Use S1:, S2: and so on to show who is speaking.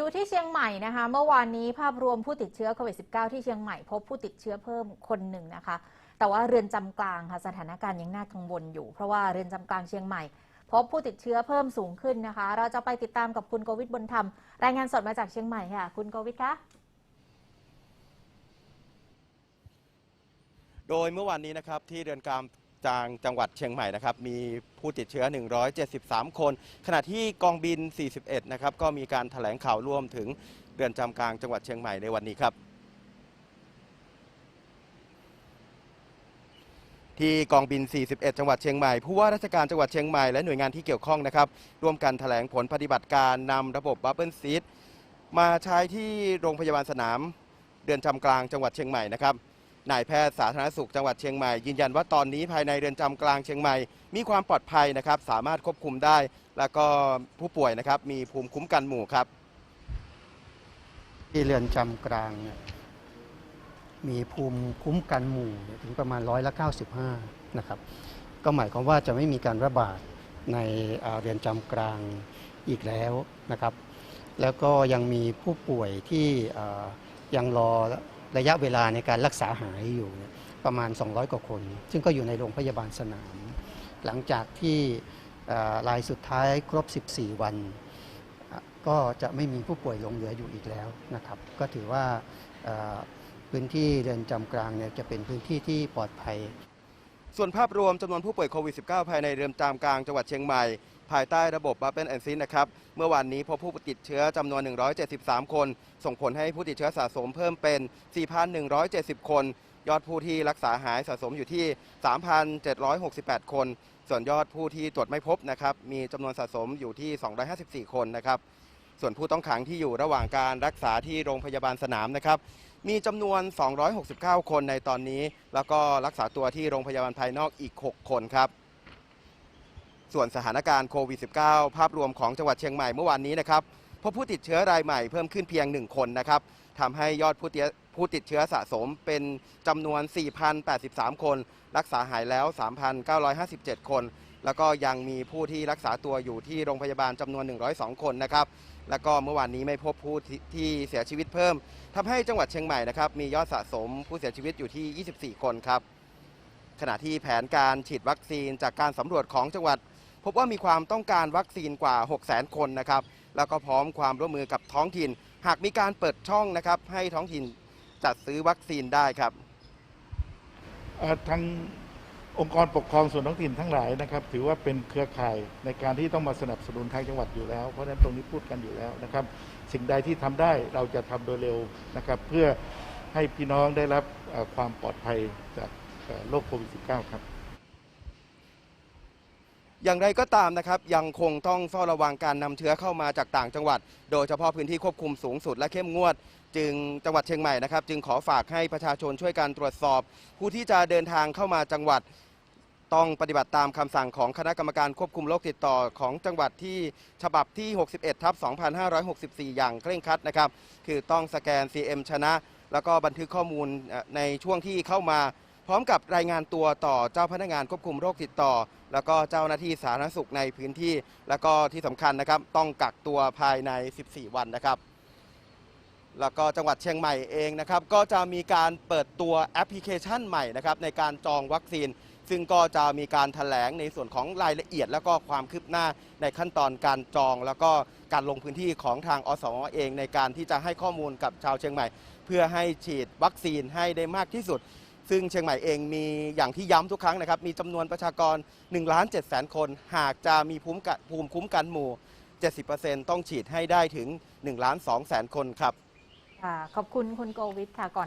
S1: ดูที่เชียงใหม่นะคะ เมื่อวานนี้ภาพรวมผู้ติดเชื้อโควิด -19 ที่เชียงใหม่พบผู้ติดเชื้อเพิ่มคนหนึ่งนะคะ แต่ว่าเรือนจำกลางค่ะสถานการณ์ยังน่ากังวลอยู่ เพราะว่าเรือนจำกลางเชียงใหม่ พบผู้ติดเชื้อเพิ่มสูงขึ้นนะคะ เราจะไปติดตามกับคุณโกวิทบนธรรม รายงานสดมาจากเชียงใหม่ค่ะ คุณโกวิทคะ
S2: โดยเมื่อวานนี้นะครับที่เรือนจำ จางจังหวัดเชียงใหม่นะครับมีผู้ติดเชื้อ 173 คน ขณะที่กองบิน 41 นะครับก็มีการแถลงข่าวร่วมถึงเรือนจำกลางจังหวัดเชียงใหม่ในวันนี้ครับ ที่กองบิน 41 จังหวัดเชียงใหม่ ผู้ว่าราชการจังหวัดเชียงใหม่และหน่วยงานที่เกี่ยวข้องนะครับร่วมกันแถลงผลปฏิบัติการนำระบบบับเบิลซีดมาใช้ที่โรงพยาบาลสนามเรือนจำกลางจังหวัดเชียงใหม่นะครับ นายแพทย์สาธารณสุขจังหวัดเชียงใหม่ยืนยันว่าตอนนี้ภายในเรือนจำกลางเชียงใหม่ มีความปลอดภัยนะครับ สามารถควบคุมได้ แล้วก็ผู้ป่วยนะครับมีภูมิคุ้มกันหมู่ครับ
S3: ที่เรือนจำกลางเนี่ยมีภูมิคุ้มกันหมู่ถึงประมาณร้อยละ95นะครับก็หมายความว่าจะไม่มีการระบาดในเรือนจำกลางอีกแล้วนะครับ แล้วก็ยังมีผู้ป่วยที่ยังรอ ระยะเวลาในการรักษาหายอยู่ประมาณ 200 กว่าคน ซึ่งก็อยู่ในโรงพยาบาลสนาม หลังจากที่รายสุดท้ายครบ 14 วัน ก็จะไม่มีผู้ป่วยหลงเหลืออยู่อีกแล้วนะครับ ก็ถือว่าพื้นที่เรือนจำกลางเนี่ยจะเป็นพื้นที่ที่ปลอดภัย
S2: ส่วนภาพรวมจำนวนผู้ป่วยโควิด -19 ภายในเรือนจำกลางจังหวัดเชียงใหม่ ภายใต้ระบบบั b เ e นแอนซินนะครับ เมื่อวานนี้พบผู้ติดเชื้อจำนวน 173 คน ส่งผลให้ผู้ติดเชื้อสะสมเพิ่มเป็น 4,170 คน ยอดผู้ที่รักษาหายสะสมอยู่ที่ 3,768 คน ส่วนยอดผู้ที่ตรวจไม่พบนะครับมีจำนวนสะสมอยู่ที่ 254 คนนะครับส่วนผู้ต้องขังที่อยู่ระหว่างการรักษาที่โรงพยาบาลสนามนะครับ มีจำนวน 269 คนในตอนนี้ แล้วก็รักษาตัวที่โรงพยาบาลภายนอกอีก 6 คนครับ ส่วนสถานการณ์โควิด -19 ภาพรวมของจังหวัดเชียงใหม่เมื่อวานนี้นะครับพบผู้ติดเชื้อรายใหม่เพิ่มขึ้นเพียง 1 คนนะครับทำให้ยอดผู้ติดผู้ติดเชื้อสะสมเป็นจำนวน 4,083 คน รักษาหายแล้ว 3,957 คน แล้วก็ยังมีผู้ที่รักษาตัวอยู่ที่โรงพยาบาลจำนวน 102 คนนะครับ แล้วก็เมื่อวานนี้ไม่พบผู้ที่ที่เสียชีวิตเพิ่มทำให้จังหวัดเชียงใหม่นะครับมียอดสะสมผู้เสียชีวิตอยู่ที่ 24 คนครับ ขณะที่แผนการฉีดวัคซีนจากการสำรวจของจังหวัด พบว่ามีความต้องการวัคซีนกว่า 6 0 0 0 0คนนะครับแล้วก็พร้อมความร่วมมือกับท้องถิ่น หากมีการเปิดช่องนะครับให้ท้องถิ่นจัดซื้อวัคซีนได้ครับ
S4: ทางองค์กรปกครองส่วนท้องถิ่นทั้งหลายนะครับ ถือว่าเป็นเครือข่ายในการที่ต้องมาสนับสนุนทางจังหวัดอยู่แล้ว เพราะฉะนั้นตรงนี้พูดกันอยู่แล้วนะครับ สิ่งใดที่ทำได้เราจะทำโดยเร็วนะครับ เพื่อให้พี่น้องได้รับความปลอดภัยจากโรคโควิด -19 ครับ
S2: อย่างไรก็ตามนะครับยังคงต้องเฝ้าระวังการนำเชื้อเข้ามาจากต่างจังหวัด โดยเฉพาะพื้นที่ควบคุมสูงสุดและเข้มงวด จึงจังหวัดเชียงใหม่นะครับ จึงขอฝากให้ประชาชนช่วยกันตรวจสอบ ผู้ที่จะเดินทางเข้ามาจังหวัดต้องปฏิบัติตามคำสั่งของคณะกรรมการควบคุมโรคติดต่อของจังหวัดที่ฉบับที่ 61 ทับ 2564 อย่างเคร่งครัดนะครับ คือต้องสแกน CM ชนะ แล้วก็บันทึกข้อมูลในช่วงที่เข้ามา พร้อมกับรายงานตัวต่อเจ้าพนักงานควบคุมโรคติดต่อ แล้วก็เจ้าหน้าที่สาธารณสุขในพื้นที่ แล้วก็ที่สำคัญนะครับ ต้องกักตัวภายใน 14 วันนะครับ แล้วก็จังหวัดเชียงใหม่เองนะครับ ก็จะมีการเปิดตัวแอปพลิเคชันใหม่นะครับในการจองวัคซีน ซึ่งก็จะมีการถแถลงในส่วนของรายละเอียด แล้วก็ความคืบหน้าในขั้นตอนการจอง แล้วก็การลงพื้นที่ของทางอสมเอง ในการที่จะให้ข้อมูลกับชาวเชียงใหม่ เพื่อให้ฉีดวัคซีนให้ได้มากที่สุด ซึ่งเชียงใหม่เองมีอย่างที่ย้ำทุกครั้งนะครับ มีจำนวนประชากร1ล้าน7แสนคน หากจะมีภูมิภูมิคุ้มกันหมู่ 70%ต้องฉีดให้ได้ถึง1ล้าน2แสนคนครับ
S1: ค่ะขอบคุณคุณโกวิทค่ะก่อน